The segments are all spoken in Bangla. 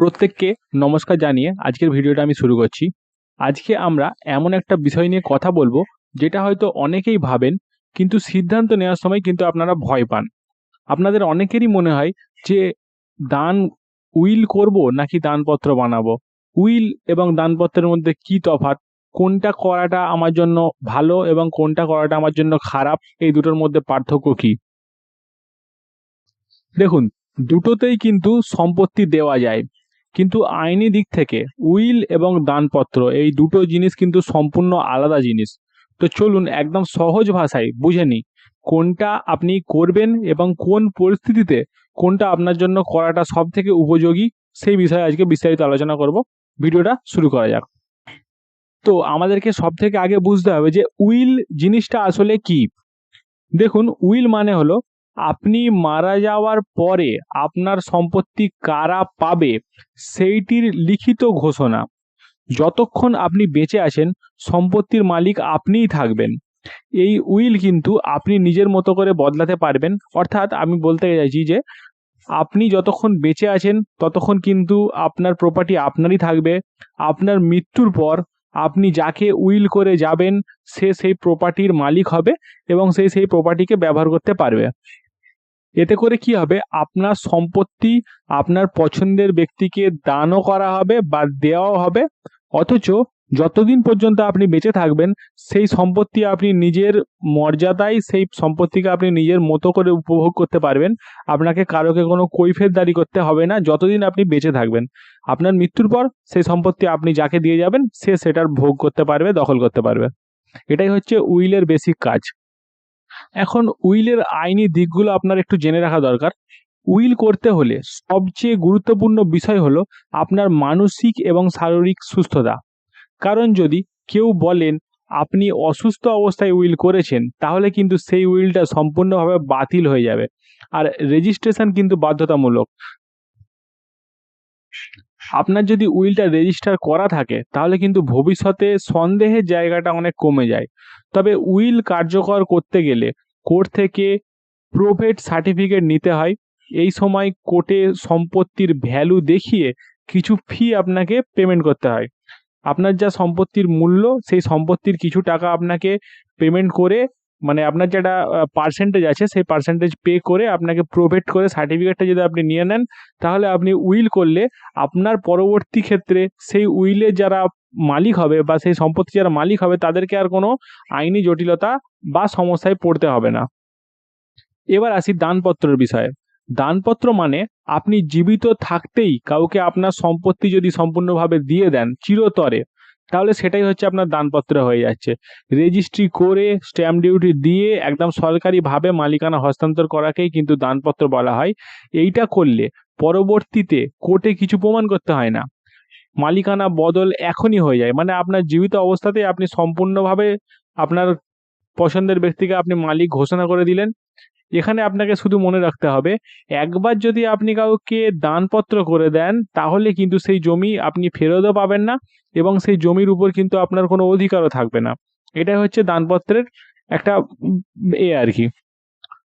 প্রত্যেককে নমস্কার জানিয়ে আজকের ভিডিওটা আমি শুরু করছি। আজকে আমরা এমন একটা বিষয় নিয়ে কথা বলব, যেটা হয়তো অনেকেই ভাবেন, কিন্তু সিদ্ধান্ত নেওয়ার সময় কিন্তু আপনারা ভয় পান। আপনাদের অনেকেরই মনে হয় যে, দান উইল করব নাকি দানপত্র বানাবো? উইল এবং দানপত্রের মধ্যে কি তফাৎ? কোনটা করাটা আমার জন্য ভালো এবং কোনটা করাটা আমার জন্য খারাপ? এই দুটোর মধ্যে পার্থক্য কি? দেখুন, দুটোতেই কিন্তু সম্পত্তি দেওয়া যায়। কিন্তু আইনি দিক থেকে উইল এবং দানপত্র এই দুটো জিনিস কিন্তু সম্পূর্ণ আলাদা জিনিস। তো চলুন একদম সহজ ভাষায় বুঝে নিই, কোনটা আপনি করবেন এবং কোন পরিস্থিতিতে কোনটা আপনার জন্য করাটা সব থেকে উপযোগী সেই বিষয়ে আজকে বিস্তারিত আলোচনা করব। ভিডিওটা শুরু করা যাক। তো আমাদেরকে সব থেকে আগে বুঝতে হবে যে উইল জিনিসটা আসলে কি। দেখুন, উইল মানে হলো আপনি মারা যাওয়ার পরে আপনার সম্পত্তি কারা পাবে সেইটির লিখিত ঘোষণা। যতক্ষণ আপনি বেঁচে আছেন, সম্পত্তির মালিক আপনিই থাকবেন। এই উইল কিন্তু আপনি নিজের মতো করে বদলাতে পারবেন। অর্থাৎ আমি বলতে চাইছি যে, আপনি যতক্ষণ বেঁচে আছেন, ততক্ষণ কিন্তু আপনার প্রপার্টি আপনারই থাকবে। আপনার মৃত্যুর পর আপনি যাকে উইল করে যাবেন, সে সেই প্রপার্টির মালিক হবে এবং সে সেই প্রপার্টিকে ব্যবহার করতে পারবে। এতে করে কি হবে? আপনার সম্পত্তি আপনার পছন্দের ব্যক্তিকে দানও করা হবে বা দেওয়াও হবে। অথচ যতদিন পর্যন্ত আপনি বেঁচে থাকবেন, সেই সম্পত্তি আপনি নিজের মর্যাদায়, সেই সম্পত্তিকে আপনি নিজের মতো করে উপভোগ করতে পারবেন। আপনাকে কারোকে কোনো কৈফের দাঁড়ি করতে হবে না যতদিন আপনি বেঁচে থাকবেন। আপনার মৃত্যুর পর সেই সম্পত্তি আপনি যাকে দিয়ে যাবেন, সে সেটার ভোগ করতে পারবে, দখল করতে পারবে। এটাই হচ্ছে উইলের বেসিক কাজ। এখন উইলের আইনি দিকগুলো আপনার একটু জেনে রাখা দরকার। উইল করতে হলে সবচেয়ে গুরুত্বপূর্ণ বিষয় হলো আপনার মানসিক এবং শারীরিক সুস্থতা। কারণ যদি কেউ বলেন, আপনি অসুস্থ অবস্থায় উইল করেছেন তাহলে কিন্তু সেই উইলটা সম্পূর্ণভাবে বাতিল হয়ে যাবে। আর রেজিস্ট্রেশন কিন্তু বাধ্যতামূলক। আপনার যদি উইলটা রেজিস্টার করা থাকে, তাহলে কিন্তু ভবিষ্যতে সন্দেহের জায়গাটা অনেক কমে যায়। তবে উইল কার্যকর করতে গেলে কোর্ট থেকে প্রোভেট সার্টিফিকেট নিতে হয়। এই সময় কোর্টে সম্পত্তির ভ্যালু দেখিয়ে কিছু ফি আপনাকে পেমেন্ট করতে হয়। আপনার যা সম্পত্তির মূল্য, সেই সম্পত্তির কিছু টাকা আপনাকে পেমেন্ট করে মানে আপনার যেটা পার্সেন্টেজ আছে, সেই পার্সেন্টেজ পে করে আপনাকে প্রোভেট করে সার্টিফিকেটটা যদি আপনি নিয়ে নেন, তাহলে আপনি উইল করলে আপনার পরবর্তী ক্ষেত্রে সেই উইলে যারা মালিক হবে বা সেই সম্পত্তি যারা মালিক হবে, তাদেরকে আর কোনো আইনি জটিলতা বা সমস্যায় পড়তে হবে না। এবার আসি দানপত্রের বিষয়ে। দানপত্র মানে আপনি জীবিত থাকতেই কাউকে আপনার সম্পত্তি যদি সম্পূর্ণভাবে দিয়ে দেন, চিরতরে তাহলে সেটাই হচ্ছে আপনার দানপত্র হয়ে যাচ্ছে। রেজিস্ট্রি করে স্ট্যাম্প ডিউটি দিয়ে একদম সরকারিভাবে মালিকানা হস্তান্তর করাকেই কিন্তু দানপত্র বলা হয়। এইটা করলে পরবর্তীতে কোর্টে কিছু প্রমাণ করতে হয় না। মালিকানা বদল এখনই হয়ে যায়। মানে আপনার জীবিত অবস্থাতেই আপনি সম্পূর্ণভাবে আপনার পছন্দের ব্যক্তিকে আপনি মালিক ঘোষণা করে দিলেন। এখানে আপনাকে শুধু মনে রাখতে হবে, একবার যদি আপনি কাউকে দানপত্র করে দেন, তাহলে কিন্তু সেই জমি আপনি ফেরতও পাবেন না এবং সেই জমির উপর কিন্তু আপনার কোনো অধিকারও থাকবে না। এটাই হচ্ছে দানপত্রের একটা এ আর কি।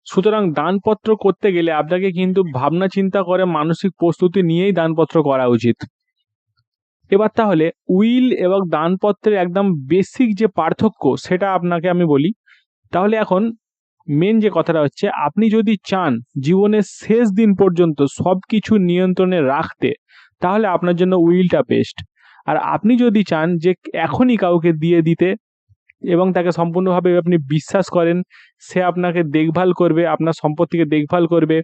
সুতরাং দানপত্র করতে গেলে আপনাকে কিন্তু ভাবনা চিন্তা করে মানসিক প্রস্তুতি নিয়েই দানপত্র করা উচিত। এবার তাহলে উইল এবং দানপত্রের একদম বেসিক যে পার্থক্য সেটা আপনাকে আমি বলি। তাহলে এখন মেন যে কথাটা হচ্ছে, আপনি যদি চান জীবনের শেষ দিন পর্যন্ত সব কিছু নিয়ন্ত্রণে রাখতে, তাহলে আপনার জন্য উইলটা বেস্ট আর আপনি যদি চান যে এখনই কাউকে দিয়ে দিতে এবং তাকে সম্পূর্ণভাবে আপনি বিশ্বাস করেন, সে আপনাকে দেখভাল করবে, আপনার সম্পত্তিকে দেখভাল করবে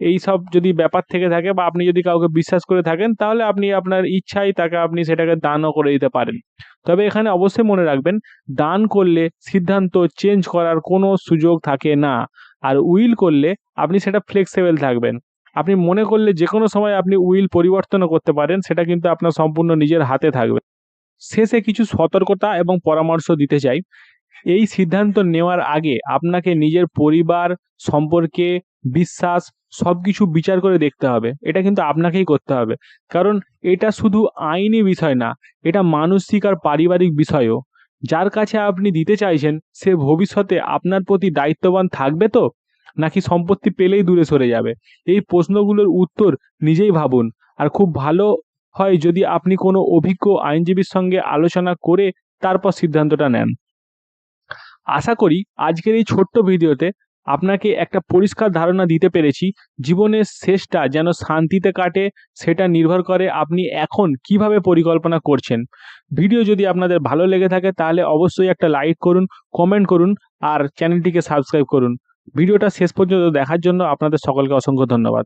এই সব যদি ব্যাপার থেকে থাকে বা আপনি যদি কাউকে বিশ্বাস করে থাকেন, তাহলে আপনি আপনার ইচ্ছাই তাকে আপনি সেটাকে দানও করে দিতে পারেন। তবে এখানে অবশ্যই মনে রাখবেন, দান করলে সিদ্ধান্ত চেঞ্জ করার কোনো সুযোগ থাকে না। আর উইল করলে আপনি সেটা ফ্লেক্সিবল থাকবেন। আপনি মনে করলে যে কোনো সময় আপনি উইল পরিবর্তনও করতে পারেন, সেটা কিন্তু আপনার সম্পূর্ণ নিজের হাতে থাকবে। শেষে কিছু সতর্কতা এবং পরামর্শ দিতে চাই। এই সিদ্ধান্ত নেওয়ার আগে আপনাকে নিজের পরিবার সম্পর্কে বিশ্বাস সব কিছু বিচার করে দেখতে হবে। এটা কিন্তু আপনাকেই করতে হবে। কারণ এটা শুধু আইনি বিষয় না, এটা মানসিক আর পারিবারিক বিষয়ও। যার কাছে আপনি দিতে চাইছেন, সে ভবিষ্যতে আপনার প্রতি দায়িত্ববান থাকবে তো? নাকি সম্পত্তি পেলেই দূরে সরে যাবে? এই প্রশ্নগুলোর উত্তর নিজেই ভাবুন। আর খুব ভালো হয় যদি আপনি কোনো অভিজ্ঞ আইনজীবীর সঙ্গে আলোচনা করে তারপর সিদ্ধান্তটা নেন। আশা করি আজকের এই ছোট্ট ভিডিওতে আপনাকে একটা পরিষ্কার ধারণা দিতে পেরেছি, জীবনের শেষটা যেন শান্তিতে কাটে, সেটা নির্ভর করে আপনি এখন কীভাবে পরিকল্পনা করছেন। ভিডিও যদি আপনাদের ভালো লেগে থাকে, তাহলে অবশ্যই একটা লাইক করুন, কমেন্ট করুন, আর চ্যানেলটিকে সাবস্ক্রাইব করুন। ভিডিওটা শেষ পর্যন্ত দেখার জন্য আপনাদের সকলকে অসংখ্য ধন্যবাদ।